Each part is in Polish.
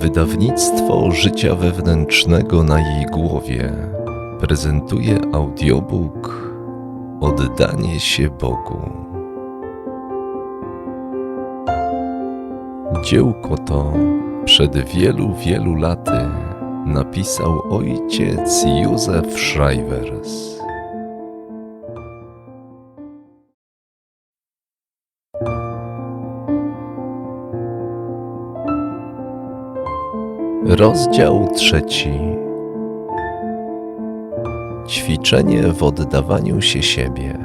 Wydawnictwo życia wewnętrznego na jej głowie prezentuje audiobook Oddanie się Bogu. Dziełko to przed wielu, wielu laty napisał ojciec Józef Schreivers. Rozdział trzeci. Ćwiczenie w oddawaniu się siebie.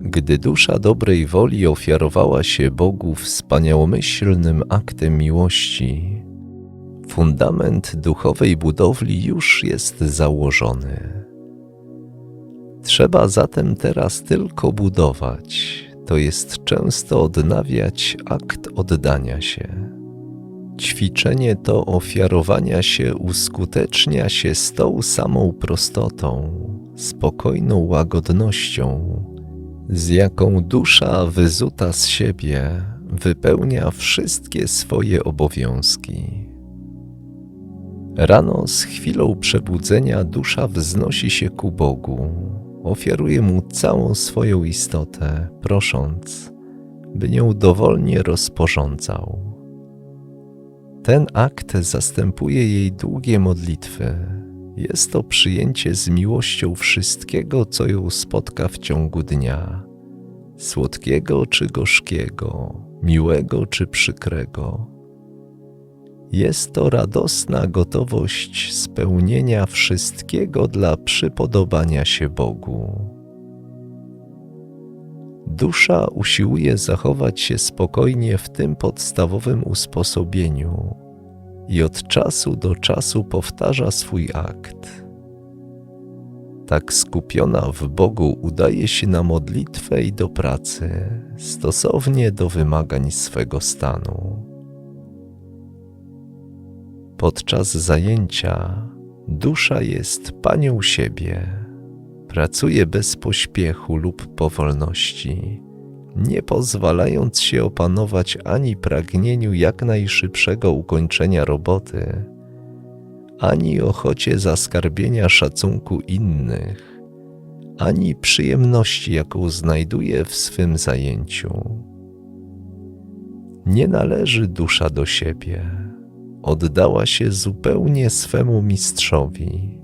Gdy dusza dobrej woli ofiarowała się Bogu wspaniałomyślnym aktem miłości, fundament duchowej budowli już jest założony. Trzeba zatem teraz tylko budować, to jest często odnawiać akt oddania się. Ćwiczenie to ofiarowania się uskutecznia się z tą samą prostotą, spokojną łagodnością, z jaką dusza wyzuta z siebie wypełnia wszystkie swoje obowiązki. Rano z chwilą przebudzenia dusza wznosi się ku Bogu, ofiaruje Mu całą swoją istotę, prosząc, by nią dowolnie rozporządzał. Ten akt zastępuje jej długie modlitwy. Jest to przyjęcie z miłością wszystkiego, co ją spotka w ciągu dnia, słodkiego czy gorzkiego, miłego czy przykrego jest to radosna gotowość spełnienia wszystkiego dla przypodobania się Bogu. Dusza usiłuje zachować się spokojnie w tym podstawowym usposobieniu i od czasu do czasu powtarza swój akt. Tak skupiona w Bogu udaje się na modlitwę i do pracy, stosownie do wymagań swego stanu. Podczas zajęcia dusza jest panią siebie, pracuje bez pośpiechu lub powolności, nie pozwalając się opanować ani pragnieniu jak najszybszego ukończenia roboty, ani ochocie zaskarbienia szacunku innych, ani przyjemności, jaką znajduje w swym zajęciu. Nie należy dusza do siebie oddała się zupełnie swemu mistrzowi.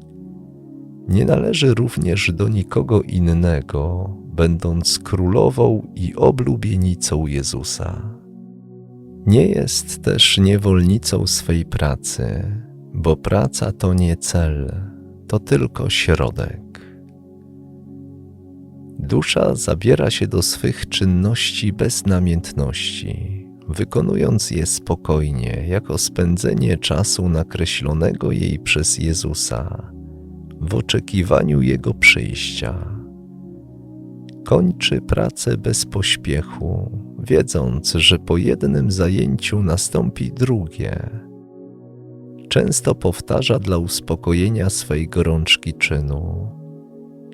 Nie należy również do nikogo innego, będąc królową i oblubienicą Jezusa. Nie jest też niewolnicą swej pracy, bo praca to nie cel, to tylko środek. Dusza zabiera się do swych czynności bez namiętności wykonując je spokojnie, jako spędzenie czasu nakreślonego jej przez Jezusa, w oczekiwaniu Jego przyjścia. Kończy pracę bez pośpiechu, wiedząc, że po jednym zajęciu nastąpi drugie. Często powtarza dla uspokojenia swej gorączki czynu.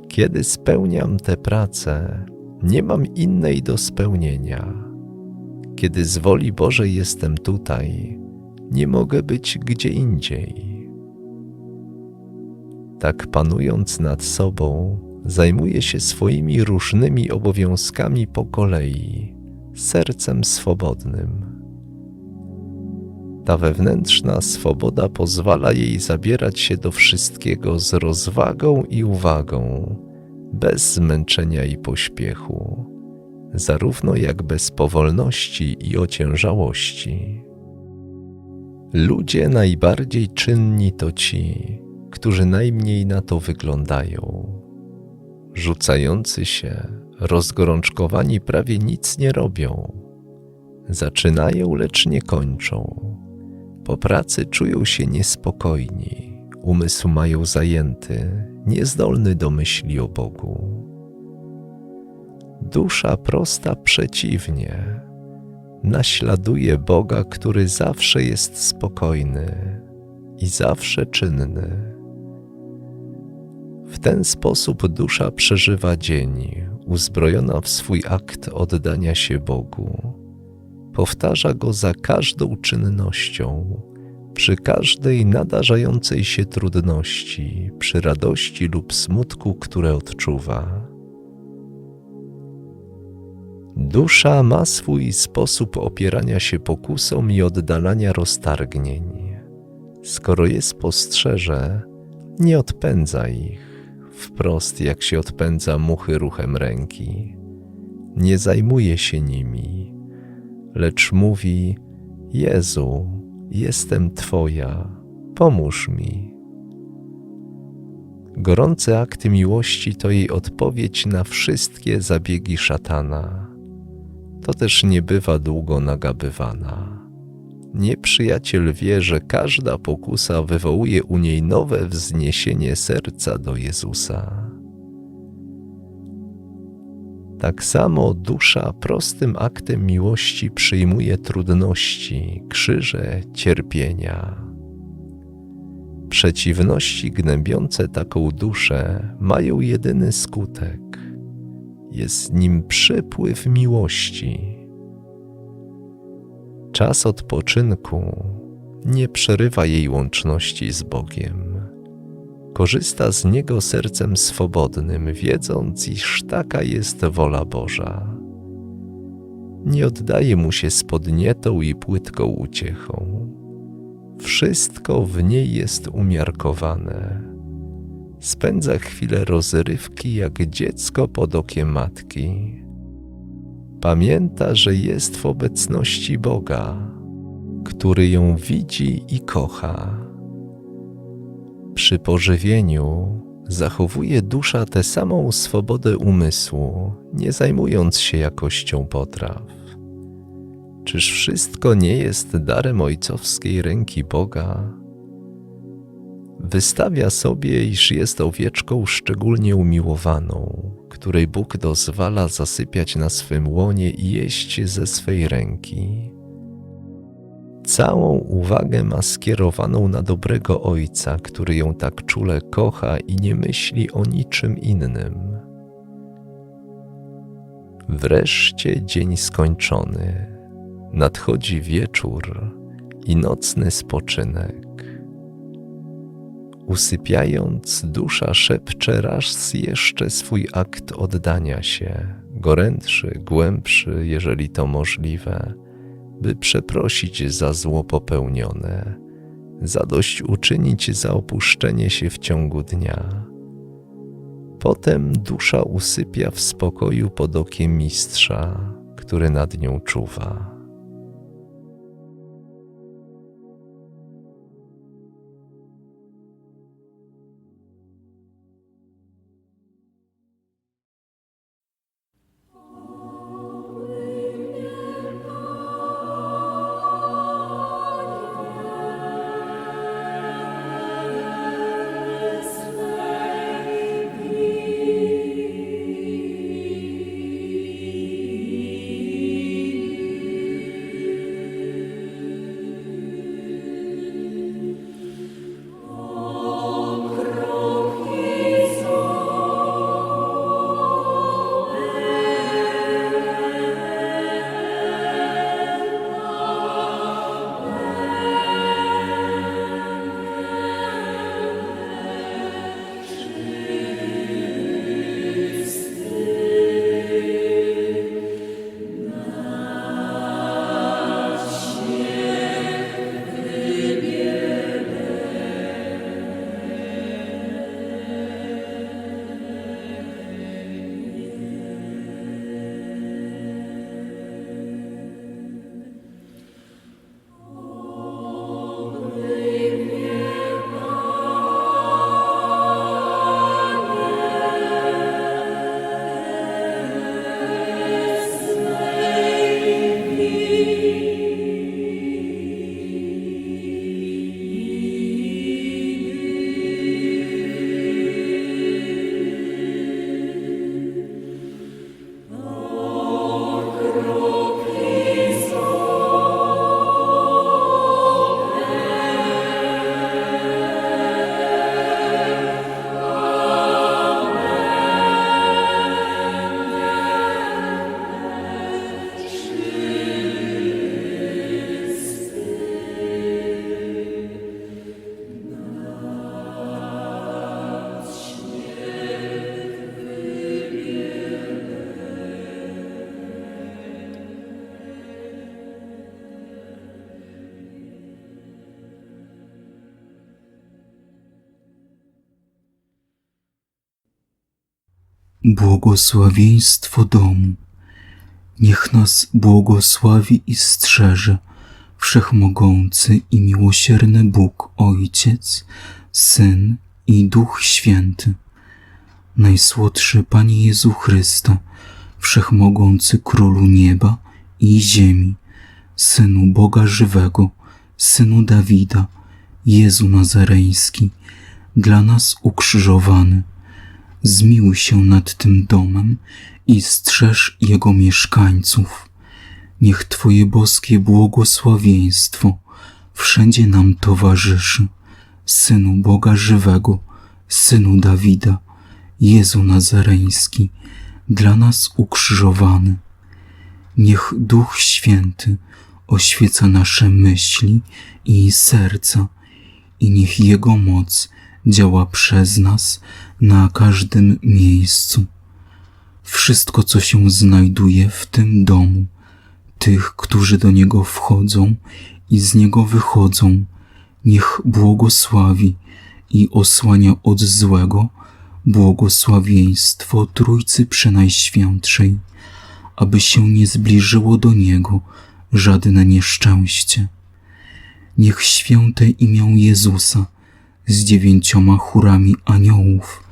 Kiedy spełniam tę pracę, nie mam innej do spełnienia kiedy z woli Bożej jestem tutaj, nie mogę być gdzie indziej. Tak panując nad sobą, zajmuję się swoimi różnymi obowiązkami po kolei, sercem swobodnym. Ta wewnętrzna swoboda pozwala jej zabierać się do wszystkiego z rozwagą i uwagą, bez zmęczenia i pośpiechu zarówno jak bez powolności i ociężałości. Ludzie najbardziej czynni to ci, którzy najmniej na to wyglądają. Rzucający się, rozgorączkowani prawie nic nie robią. Zaczynają, lecz nie kończą. Po pracy czują się niespokojni, umysł mają zajęty, niezdolny do myśli o Bogu Dusza prosta przeciwnie, naśladuje Boga, który zawsze jest spokojny i zawsze czynny. W ten sposób dusza przeżywa dzień, uzbrojona w swój akt oddania się Bogu. Powtarza go za każdą czynnością, przy każdej nadarzającej się trudności, przy radości lub smutku, które odczuwa. Dusza ma swój sposób opierania się pokusom i oddalania roztargnień. Skoro je spostrzeże, nie odpędza ich wprost, jak się odpędza muchy ruchem ręki. Nie zajmuje się nimi, lecz mówi: Jezu, jestem Twoja, pomóż mi. Gorący akt miłości to jej odpowiedź na wszystkie zabiegi szatana. To też nie bywa długo nagabywana. Nieprzyjaciel wie, że każda pokusa wywołuje u niej nowe wzniesienie serca do Jezusa. Tak samo dusza prostym aktem miłości przyjmuje trudności, krzyże, cierpienia. Przeciwności gnębiące taką duszę mają jedyny skutek. Jest nim przypływ miłości. Czas odpoczynku nie przerywa jej łączności z Bogiem. Korzysta z niego sercem swobodnym, wiedząc, iż taka jest wola Boża. Nie oddaje mu się z podnietą i płytką uciechą. Wszystko w niej jest umiarkowane. Spędza chwilę rozrywki jak dziecko pod okiem matki. Pamięta, że jest w obecności Boga, który ją widzi i kocha. Przy pożywieniu zachowuje dusza tę samą swobodę umysłu, nie zajmując się jakością potraw. Czyż wszystko nie jest darem ojcowskiej ręki Boga? Wystawia sobie, iż jest owieczką szczególnie umiłowaną, której Bóg dozwala zasypiać na swym łonie i jeść ze swej ręki. Całą uwagę ma skierowaną na dobrego Ojca, który ją tak czule kocha i nie myśli o niczym innym. Wreszcie dzień skończony, nadchodzi wieczór i nocny spoczynek. Usypiając, dusza szepcze raz jeszcze swój akt oddania się, gorętszy, głębszy, jeżeli to możliwe, by przeprosić za zło popełnione, zadość uczynić za opuszczenie się w ciągu dnia. Potem dusza usypia w spokoju pod okiem mistrza, który nad nią czuwa. Błogosławieństwo domu. Niech nas błogosławi i strzeże Wszechmogący i miłosierny Bóg, Ojciec, Syn i Duch Święty. Najsłodszy Panie Jezu Chryste, Wszechmogący Królu Nieba i Ziemi, Synu Boga Żywego, Synu Dawida, Jezu Nazareński, dla nas ukrzyżowany. Zmiłuj się nad tym domem i strzeż jego mieszkańców. Niech Twoje boskie błogosławieństwo wszędzie nam towarzyszy. Synu Boga Żywego, Synu Dawida, Jezu Nazareński, dla nas ukrzyżowany. Niech Duch Święty oświeca nasze myśli i serca i niech Jego moc działa przez nas na każdym miejscu. Wszystko, co się znajduje w tym domu, tych, którzy do niego wchodzą i z niego wychodzą, niech błogosławi i osłania od złego błogosławieństwo Trójcy Przenajświętszej, aby się nie zbliżyło do niego żadne nieszczęście. Niech święte imię Jezusa z dziewięcioma chórami aniołów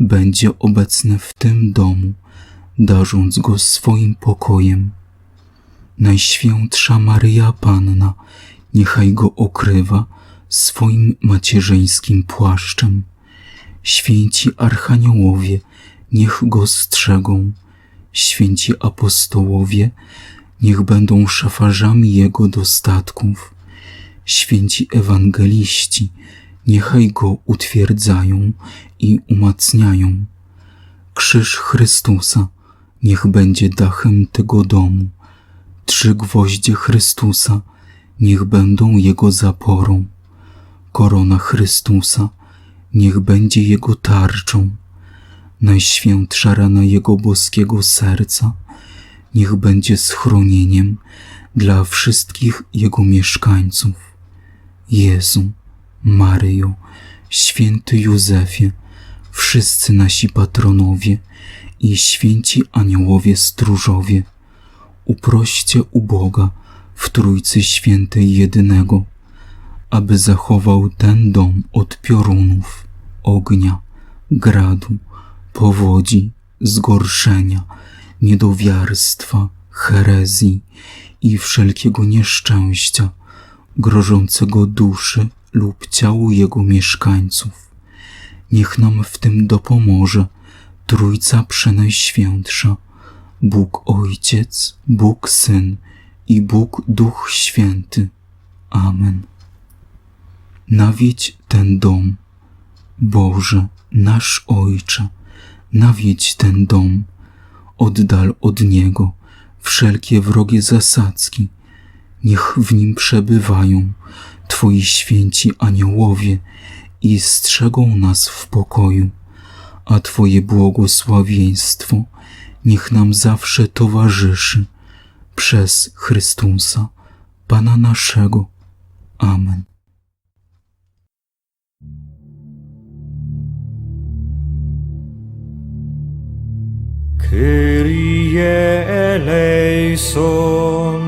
będzie obecne w tym domu, darząc go swoim pokojem. Najświętsza Maryja Panna, niechaj go okrywa swoim macierzyńskim płaszczem. Święci archaniołowie, niech go strzegą. Święci apostołowie, niech będą szafarzami jego dostatków. Święci ewangeliści, niechaj go utwierdzają i umacniają. Krzyż Chrystusa, niech będzie dachem tego domu. Trzy gwoździe Chrystusa, niech będą jego zaporą. Korona Chrystusa, niech będzie jego tarczą. Najświętsza rana jego boskiego serca, niech będzie schronieniem dla wszystkich jego mieszkańców. Jezu, Maryjo, święty Józefie, wszyscy nasi patronowie i święci aniołowie stróżowie, uproście u Boga w Trójcy Świętej jedynego, aby zachował ten dom od piorunów, ognia, gradu, powodzi, zgorszenia, niedowiarstwa, herezji i wszelkiego nieszczęścia grożącego duszy lub ciału jego mieszkańców. Niech nam w tym dopomoże Trójca Przenajświętsza, Bóg Ojciec, Bóg Syn i Bóg Duch Święty. Amen. Nawiedź ten dom, Boże, nasz Ojcze, nawiedź ten dom, oddal od niego wszelkie wrogie zasadzki, niech w nim przebywają Twoi święci aniołowie i strzegą nas w pokoju, a Twoje błogosławieństwo niech nam zawsze towarzyszy przez Chrystusa, Pana naszego. Amen. Kyrie eleison,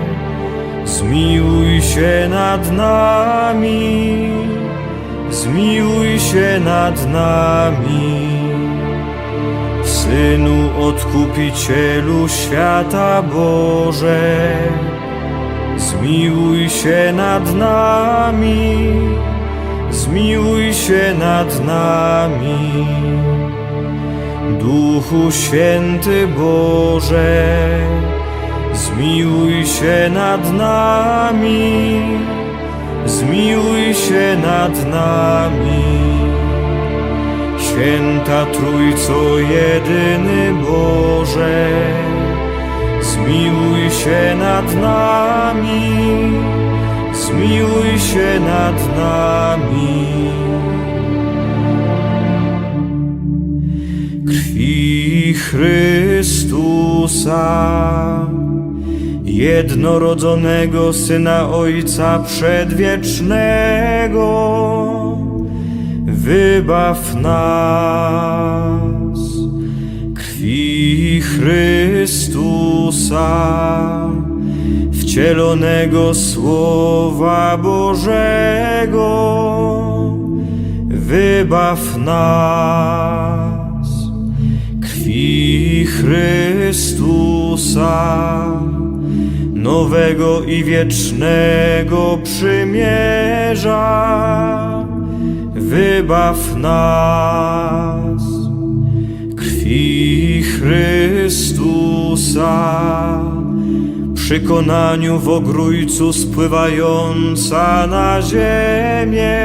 zmiłuj się nad nami, zmiłuj się nad nami. Synu Odkupicielu świata Boże, zmiłuj się nad nami, zmiłuj się nad nami. Duchu Święty Boże, zmiłuj się nad nami, zmiłuj się nad nami. Święta Trójco jedyny Boże, zmiłuj się nad nami, zmiłuj się nad nami. Krwi Chrystusa, jednorodzonego Syna Ojca Przedwiecznego, wybaw nas. Krwi Chrystusa, wcielonego Słowa Bożego, wybaw nas. Krwi Chrystusa, nowego i wiecznego przymierza, wybaw nas. Krwi Chrystusa, przy konaniu w ogrójcu spływająca na ziemię,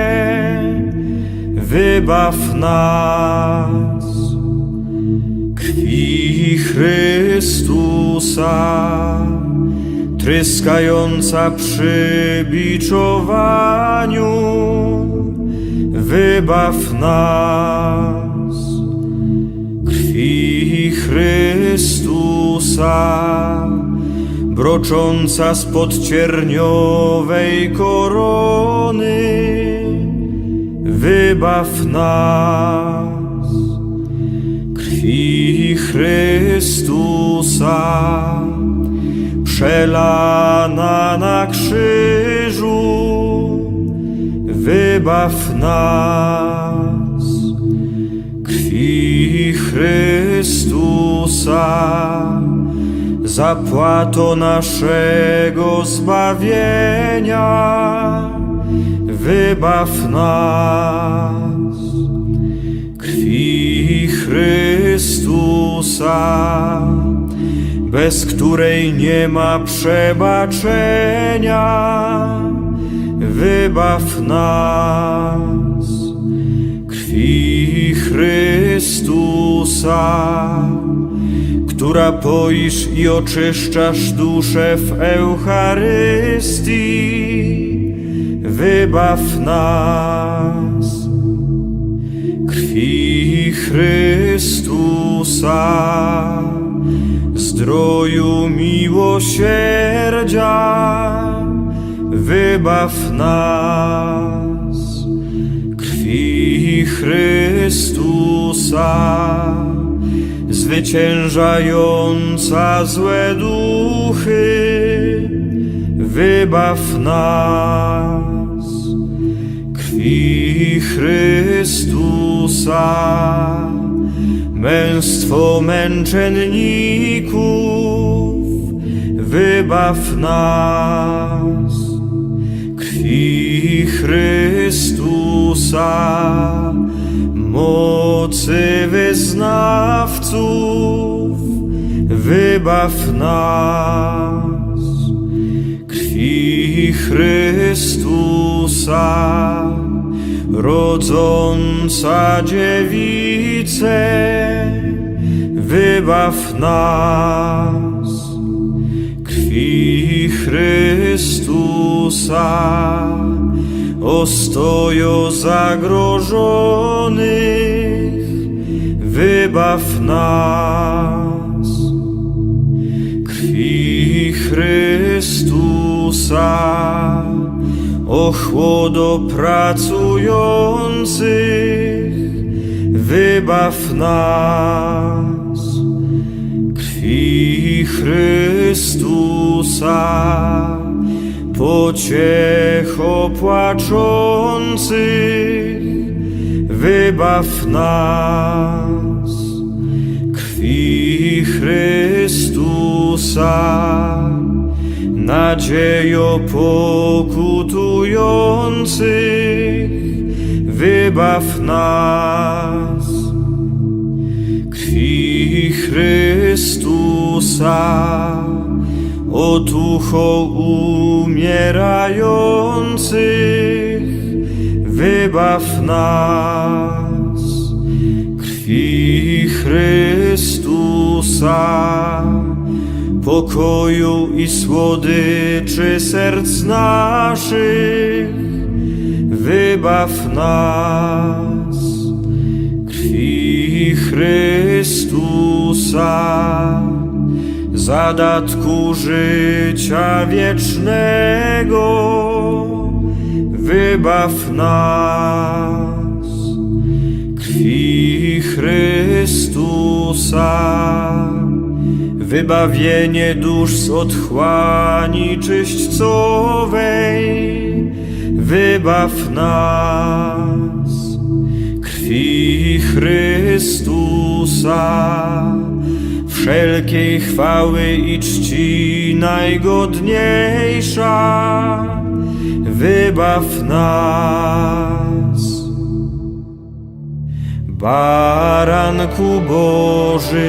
wybaw nas. Krwi Chrystusa, tryskająca przy biczowaniu, wybaw nas. Krwi Chrystusa, brocząca spod cierniowej korony, wybaw nas krwi Chrystusa, przelana na krzyżu, wybaw nas. Krwi Chrystusa, zapłato naszego zbawienia, wybaw nas krwi Chrystusa, bez której nie ma przebaczenia, wybaw nas. Krwi Chrystusa, która poisz i oczyszczasz duszę w Eucharystii, wybaw nas krwi Chrystusa, zdroju miłosierdzia, wybaw nas. Krwi Chrystusa, zwyciężająca złe duchy, wybaw nas krwi Chrystusa, męstwo męczenników, wybaw nas. Krwi Chrystusa, mocy wyznawców, wybaw nas krwi Chrystusa, rodząca dziewicę, wybaw nas. Krwi Chrystusa, ostojo zagrożonych, wybaw nas krwi Chrystusa, ochłodo pracujących, wybaw nas. Krwi Chrystusa, pociecho płaczących, wybaw nas krwi Chrystusa, nadziejo pokutujących, wybaw nas. Krwi Chrystusa, otucho umierających, wybaw nas krwi Chrystusa, pokoju i słodyczy serc naszych, wybaw nas. Krwi Chrystusa, zadatku życia wiecznego, wybaw nas krwi Chrystusa, wybawienie dusz z otchłani czyśćcowej, wybaw nas. Krwi Chrystusa, wszelkiej chwały i czci najgodniejsza, wybaw nas. Baranku Boży,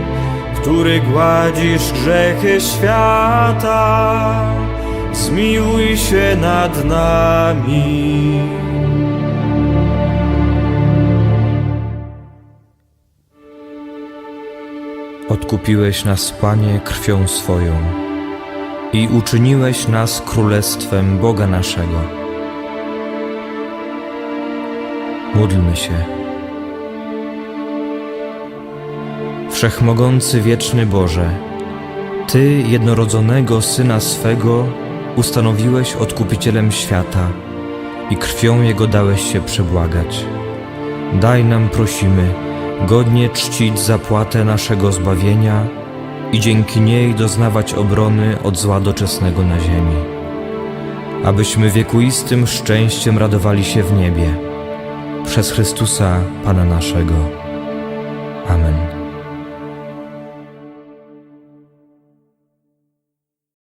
który gładzisz grzechy świata, zmiłuj się nad nami. Odkupiłeś nas, Panie, krwią swoją i uczyniłeś nas królestwem Boga naszego. Módlmy się. Wszechmogący wieczny Boże, Ty jednorodzonego Syna swego ustanowiłeś odkupicielem świata i krwią Jego dałeś się przebłagać. Daj nam, prosimy, godnie czcić zapłatę naszego zbawienia i dzięki niej doznawać obrony od zła doczesnego na ziemi. Abyśmy wiekuistym szczęściem radowali się w niebie. Przez Chrystusa, Pana naszego.